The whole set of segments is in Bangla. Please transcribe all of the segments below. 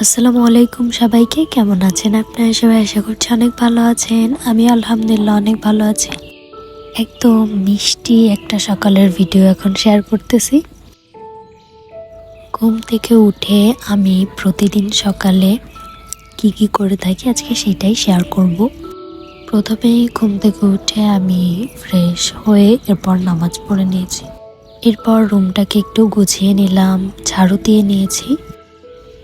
আসসালামু আলাইকুম সবাইকে, কেমন আছেন আপনারা? সবাই আশা করছি অনেক ভালো আছেন। আমি আলহামদুলিল্লাহ অনেক ভালো আছি। একদম মিষ্টি একটা সকালের ভিডিও এখন শেয়ার করতেছি। ঘুম থেকে উঠে আমি প্রতিদিন সকালে কি কি করে থাকি আজকে সেটাই শেয়ার করব। প্রথমেই ঘুম থেকে উঠে আমি ফ্রেশ হয়ে এরপর নামাজ পড়ে নিয়েছি। এরপর রুমটাকে একটু গুছিয়ে নিলাম, ঝাড়ু দিয়ে নিয়েছি।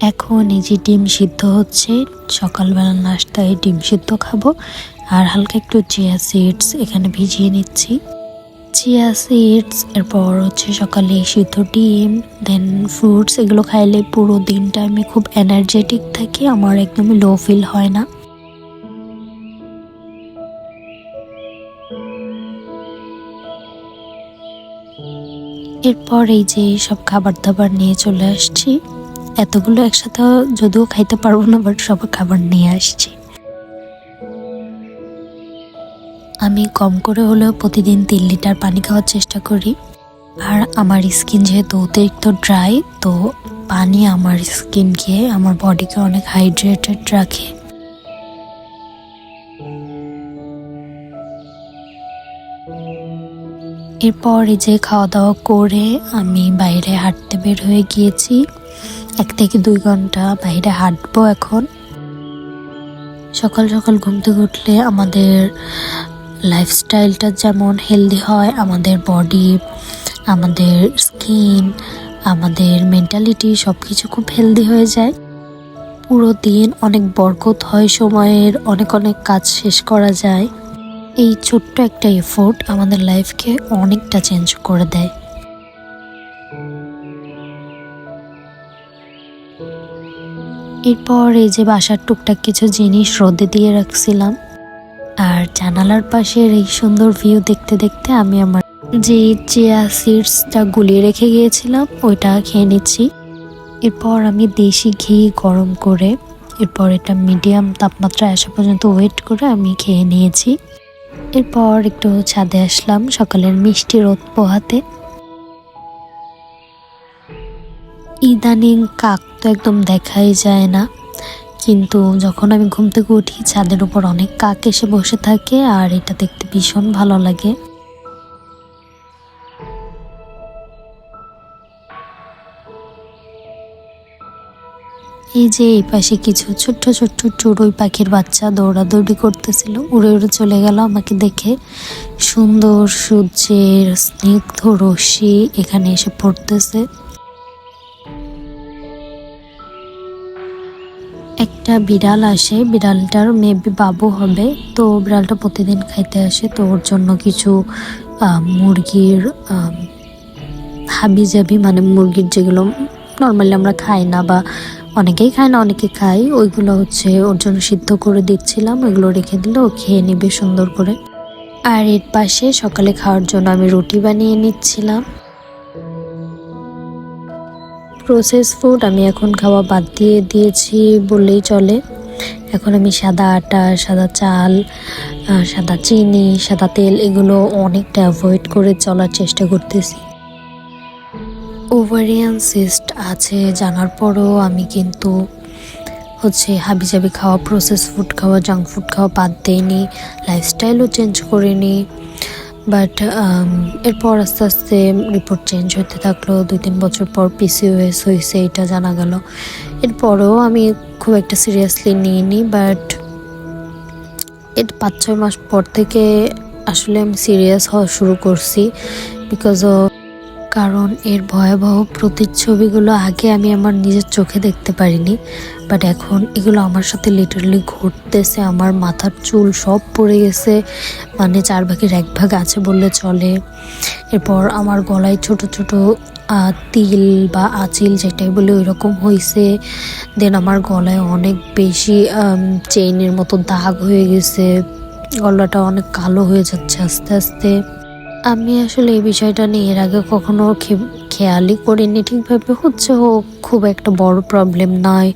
এখন এই যে ডিম সিদ্ধ হচ্ছে, সকালবেলা নাস্তায় ডিম সিদ্ধ খাব। আর হালকা একটু চিয়া সিডস এখানে ভিজিয়ে নিচ্ছি। চিয়া সিডস, এরপর হচ্ছে সকালে সিদ্ধ ডিম দেন ফ্রুটস এগুলো খাইলে পুরো দিনটা আমি খুব এনার্জেটিক থাকি, আমার একদমই লো ফিল হয় না। এরপর এই যে সব খাবার দাবার নিয়ে চলে আসছি। এতগুলো একসাথে যদিও খাইতে পারব না বাট সব খাবার নিয়ে আসছি। আমি কম করে হলেও প্রতিদিন তিন লিটার পানি খাওয়ার চেষ্টা করি। আর আমার স্কিন যেহেতু অতিরিক্ত ড্রাই, তো পানি আমার স্কিনকে, আমার বডিকে অনেক হাইড্রেটেড রাখে। এরপর এই যে খাওয়া দাওয়া করে আমি বাইরে হাঁটতে বের হয়ে গিয়েছি। এক থেকে দুই ঘণ্টা বাইরে হাঁটবো এখন। সকাল সকাল ঘুম থেকে উঠলে আমাদের লাইফস্টাইলটা যেমন হেলদি হয়, আমাদের বডি আমাদের স্কিন আমাদের মেন্টালিটি সব কিছু খুব হেলদি হয়ে যায়। পুরো দিন অনেক বরকত হয়, সময়ের অনেক অনেক কাজ শেষ করা যায়। এই ছোট্ট একটা এফোর্ট আমাদের লাইফকে অনেকটা চেঞ্জ করে দেয়। এরপর এই যে বাসার টুকটাক কিছু জিনিস রোদে দিয়ে রাখছিলাম। আর জানালার পাশের এই সুন্দর ভিউ দেখতে দেখতে আমি আমার যে চেয়া সিডসটা গুলিয়ে রেখে গিয়েছিলাম, ওইটা খেয়ে নিচ্ছি। এরপর আমি দেশি ঘি গরম করে, এরপর এটা মিডিয়াম তাপমাত্রায় আসা পর্যন্ত ওয়েট করে আমি খেয়ে নিয়েছি। এরপর একটু ছাদে আসলাম সকালের মিষ্টি রোদ পোহাতে। ইদানিং কাক তো একদম দেখাই যায় না। কিন্তু যখন আমি ঘুম থেকে উঠি, ছাদের উপর অনেক কাক এসে বসে থাকে আর এটা দেখতে ভীষণ ভালো লাগে। এই যে এই পাশে কিছু ছোট্ট ছোট্ট চড়ুই পাখির বাচ্চা দৌড়াদৌড়ি করতেছিল। উড়ে উড়ে চলে গেল আমাকে দেখে। সুন্দর, সূর্যের স্নিগ্ধ রশ্মি এখানে এসে পড়তেছে। একটা বিড়াল আসে, বিড়ালটার মেবি বাবু হবে। তো বিড়ালটা প্রতিদিন খাইতে আসে। তো ওর জন্য কিছু মুরগির হাবি জাবি মানে মুরগির যেগুলো নর্মালি আমরা খাই না বা অনেকেই খায় না, অনেকে খাই। ওইগুলো হচ্ছে ওর জন্য সিদ্ধ করে দিচ্ছিলাম। ওইগুলো রেখে দিলে, ও খেয়ে নেবে সুন্দর করে। আর এর পাশে সকালে খাওয়ার জন্য আমি রুটি বানিয়ে নিচ্ছিলাম। প্রসেস ফুড আমি এখন খাওয়া বাদ দিয়ে দিয়েছি বললেই চলে। এখন আমি সাদা আটা, সাদা চাল সাদা চিনি, সাদা তেল এগুলো অনেকটা অ্যাভয়েড করে চলার চেষ্টা করতেছি। ওভারিয়ান সিস্ট আছে জানার পরও আমি কিন্তু হচ্ছে হাবিজাবি খাওয়া প্রসেস ফুড খাওয়া জাঙ্ক ফুড খাওয়া বাদ দেয়নি লাইফস্টাইলও চেঞ্জ করিনি। বাট এরপর আস্তে আস্তে রিপোর্ট চেঞ্জ হতে থাকল। দুই তিন বছর পর পিসিওএস হয়েছে, এটা জানা গেল। এরপরেও আমি খুব একটা সিরিয়াসলি নিইনি বাট এর পাঁচ ছয় মাস পর থেকে আসলে আমি সিরিয়াস হওয়া শুরু করছি বিকজ অফ কারণ এর ভয়াবহ প্রতিচ্ছবিগুলো আগে আমি আমার নিজের চোখে দেখতে পারিনি বাট এখন এগুলো আমার সাথে লিটারলি ঘটতেছে, আমার মাথার চুল সব পড়ে গেছে মানে চার ভাগের এক ভাগ আছে বললে চলে। এরপর আমার গলায় ছোট ছোট তিল বা আঁচিল যেটাই বলে ওই রকম হয়েছে দেন আমার গলায় অনেক বেশি চেইনের মতো দাগ হয়ে গেছে, গলাটা অনেক কালো হয়ে যাচ্ছে আস্তে আস্তে। আমি আসলে এই বিষয়টা নিয়ে এর আগে কখনো খেয়ালই করিনি ঠিকভাবে। হচ্ছে ও খুব একটা বড় প্রবলেম নয়।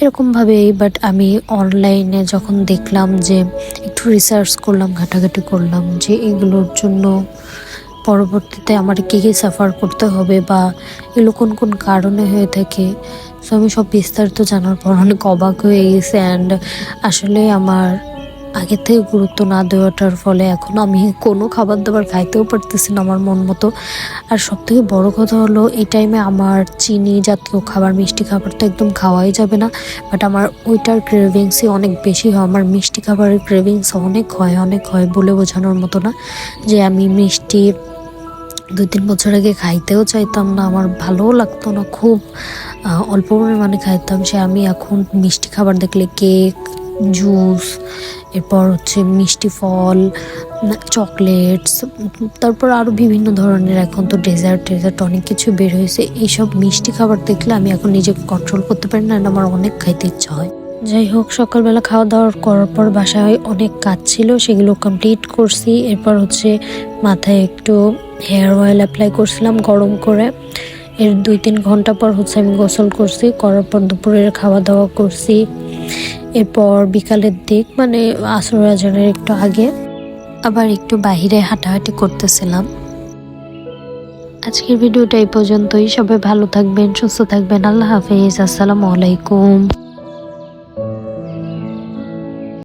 এরকমভাবেই বাট আমি অনলাইনে যখন দেখলাম যে, একটু রিসার্চ করলাম, ঘাটাঘাটি করলাম যে এগুলোর জন্য পরবর্তীতে আমার কী কী সাফার করতে হবে বা এগুলো কোন কোন কারণে হয়ে থাকে। সো আমি সব বিস্তারিত জানার পর অনেক অবাক হয়ে গেছে অ্যান্ড আসলে আমার আগের থেকে গুরুত্ব না দেওয়াটার ফলে এখন আমি কোনো খাবার দাবার খাইতেও পারতেছি না আমার মন মতো। আর সব থেকে বড়ো কথা হলো, এই টাইমে আমার চিনি জাতীয় খাবার, মিষ্টি খাবার তো একদম খাওয়াই যাবে না। বাট আমার ওইটার ক্রেভিংসই অনেক বেশি হয়। আমার মিষ্টি খাবারের ক্রেভিংস অনেক হয় অনেক হয় বলে বোঝানোর মতো না। যে আমি মিষ্টি দুই তিন বছর আগে খাইতেও চাইতাম না, আমার ভালোও লাগতো না। খুব অল্প পরিমাণে খাইতাম। সে আমি এখন মিষ্টি খাবার দেখলে কেক জুস, এরপর হচ্ছে মিষ্টি ফল চকলেটস, তারপর আরও বিভিন্ন ধরনের এখন তো ডেজার্ট টেজার্ট অনেক কিছু বের হয়েছে। এইসব মিষ্টি খাবার দেখলে আমি এখন নিজেকে কন্ট্রোল করতে পারি না আমার অনেক খাইতে ইচ্ছা হয়। যাই হোক, সকালবেলা খাওয়া দাওয়ার করার পর বাসায় অনেক কাজ ছিল, সেগুলো কমপ্লিট করছি। এরপর হচ্ছে মাথায় একটু হেয়ার অয়েল অ্যাপ্লাই করছিলাম গরম করে। এর দুই তিন ঘণ্টা পর হচ্ছে আমি গোসল করছি, করার পর দুপুরের খাওয়া দাওয়া করছি। এরপর বিকালের দিক মানে আসর আজানের একটু আগে। আবার একটু বাহিরে হাঁটাহাঁটি করতেছিলাম। আজকের ভিডিওটা এই পর্যন্তই। সবাই ভালো থাকবেন, সুস্থ থাকবেন। আল্লাহ হাফিজ। আসসালামু আলাইকুম।